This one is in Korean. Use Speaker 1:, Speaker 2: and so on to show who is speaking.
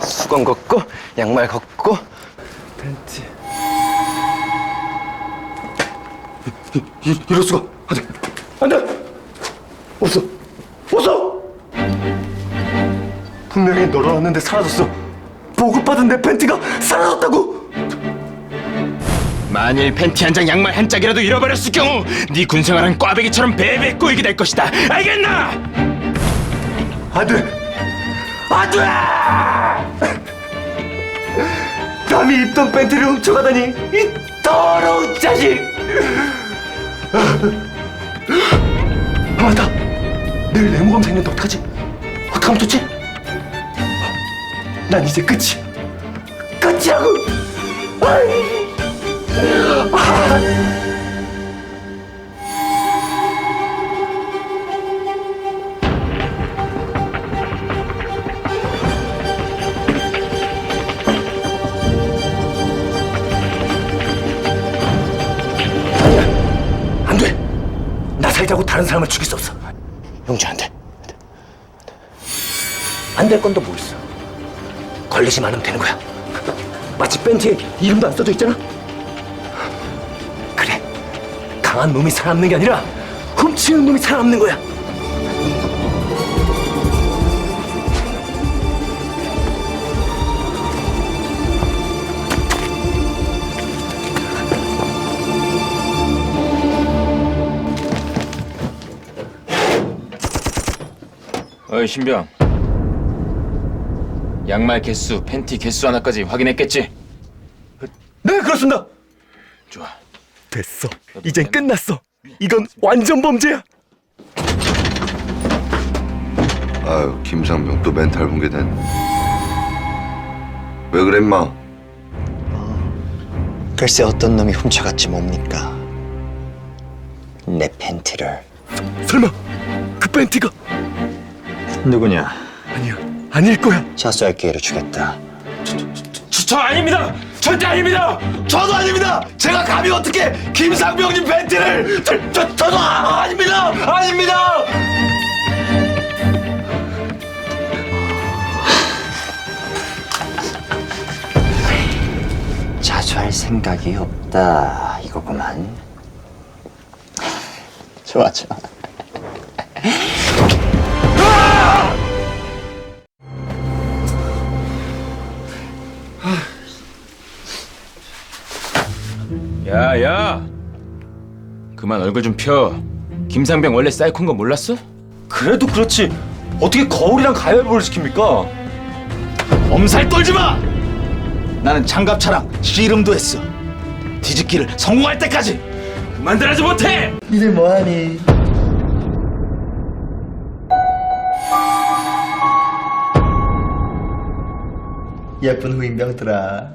Speaker 1: 수건 걷고 양말 걷고. 팬티 이, 이, 이럴 수가. 안돼 안돼! 없어. 없어! 분명히 널어놨는데 사라졌어. 보급받은 내 팬티가 사라졌다고!
Speaker 2: 만일 팬티 한 장, 양말 한 짝이라도 잃어버렸을 경우 네 군생활은 꽈배기처럼 베베 꼬이게 될 것이다. 알겠나?
Speaker 1: 안돼 안돼 남이 입던 팬티를 훔쳐가다니 이 더러운 자식! 아 맞다. 내일 내모감 생겼는데 어떡하지? 어떡하면 좋지? 난 이제 끝이야 끝이라고! 아이. 안 살자고 다른 사람을 죽일 수 없어. 용주 안 돼. 안 될 건 또 뭐 있어? 걸리지만 하면 되는 거야. 마치 팬티에 이름도 안 써져 있잖아. 그래. 강한 놈이 살아남는 게 아니라 훔치는 놈이 살아남는 거야
Speaker 2: 어이 신병. 양말 개수, 팬티 개수 하나까지 확인했겠지?
Speaker 1: 네 그렇습니다
Speaker 2: 좋아.
Speaker 1: 됐어 이젠 끝났어 이건 완전 범죄야
Speaker 3: 아유 김상병 또 멘탈 붕괴된 왜 그래 임마
Speaker 4: 글쎄 어떤 놈이 훔쳐갔지 뭡니까? 내 팬티를
Speaker 1: 설마 그 팬티가
Speaker 4: 누구냐?
Speaker 1: 아니야 아닐 거야
Speaker 4: 자수할 기회를 주겠다
Speaker 2: 저, 저 아닙니다. 절대 아닙니다.
Speaker 1: 저도 아닙니다. 제가 감히 어떻게 김상병님 팬티를 저, 저, 저도 아, 아닙니다. 아닙니다.
Speaker 4: 자수할 생각이 없다 이거구만 좋아 좋아
Speaker 2: 야, 야. 그만 얼굴 좀 펴. 김상병 원래 사이콘 거 몰랐어?
Speaker 1: 그래도 그렇지. 어떻게 거울이랑 가위바위보를 시킵니까?
Speaker 2: 엄살 떨지 마.
Speaker 5: 나는 장갑차랑 씨름도 했어. 뒤집기를 성공할 때까지.
Speaker 2: 그만들 하지 못해.
Speaker 4: 니들 뭐하니? 예쁜 후임병들아